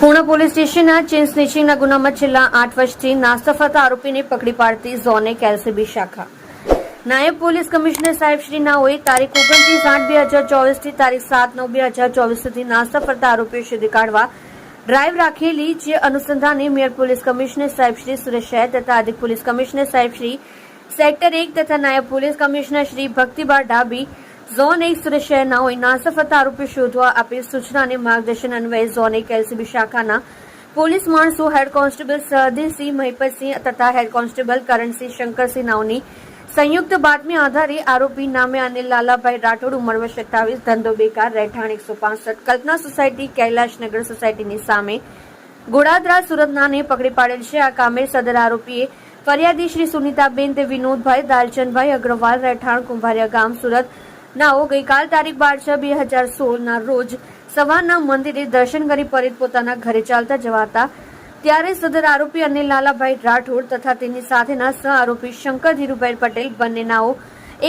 Puna police સ્ટેશનના chain સ્નેચિંગના ગુનામાં છેલ્લા આઠ વર્ષથી નાસ્તફાતા આરોપીને પકડી પાડતી ઝોને કેલસીબી શાખા. નાયબ પોલીસ કમિશનર સાહેબ શ્રી નાઓએ તારીખ ઓગણત્રીસ આઠ બે હજાર ચોવીસથી તારીખ સાત નવ બે હજાર ચોવીસ સુધી નાસ્તા ફરતા આરોપીઓ શોધી કાઢવા ડ્રાઈવ રાખેલી જે અનુસંધાને મેયર પોલીસ કમિશનર સાહેબ શ્રી સુરેશ શહેર તથા અધિક પોલીસ કમિશનર સાહેબ શ્રી સેક્ટર એક તથા નાયબ પોલીસ કમિશનર શ્રી ભક્તિબા ડાબી ઝોન એક સુરેશ શહેરના હોય નાસ્તા ફરતા આરોપી શોધવા આપી સૂચના અને માર્ગદર્શન અન્વયે ઝોન એક એલસીબી શાખાના પોલીસ માણસો હેડ કોન્સ્ટેબલ સરહદીસિંહ મહિપતસિંહ તથા હેડ કોન્સ્ટેબલ કરણસિંહ શંકરસિંહ નાઓની સંયુક્ત બાતમી આધારે આરોપી નામે અને લાલાભાઈ રાઠોડ ઉંમર વર્ષ સત્તાવીસ, ધંધો બેકાર, રહેઠાણ એકસો પાસઠ, કલ્પના સોસાયટી, કૈલાશનગર સોસાયટીની સામે ગોડાદરા સુરતનાને પકડી પાડેલ છે. આ કામે સદર આરોપીએ ફરિયાદી શ્રી સુનિતાબેન, તે વિનોદભાઈ, દાલચંદભાઈ અગ્રવાલ, રહેઠાણ કુંભારિયા ગામ સુરત નાઓ ગઈકાલ તારીખ બાર છ બે હજાર સોળના રોજ સવારના મંદિરે દર્શન કરી પરિત પોતાના ઘરે ચાલતા જવાતા. ત્યારે સદર આરોપી અને લાલાભાઈ રાઠોડ તથા તેની સાથેના સહ આરોપી શંકર ધીરુભાઈ પટેલ બંને નાઓ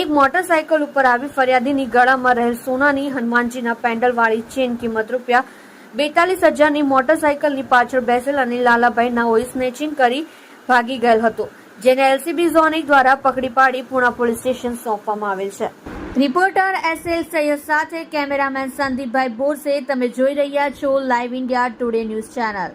એક મોટરસાયકલ ઉપર આવી ફરિયાદીની ગળામાં રહેલ સોનાની હનુમાનજીના પેન્ડલવાળી ચેન કિંમત રૂપિયા બેતાલીસ હજારની મોટરસાયકલની પાછળ બેસેલ અને લાલાભાઈ નાઓએ સ્નેચિંગ કરી ભાગી ગયેલ હતો, જેને એલસીબી ઝોન દ્વારા પકડી પાડી પુણા પોલીસ સ્ટેશન સોંપવામાં આવેલ છે. રિપોર્ટર એસ એલ સૈયદ સાથે કેમેરામેન સંદીપભાઈ બોરસે. તમે જોઈ રહ્યા છો live India Today news channel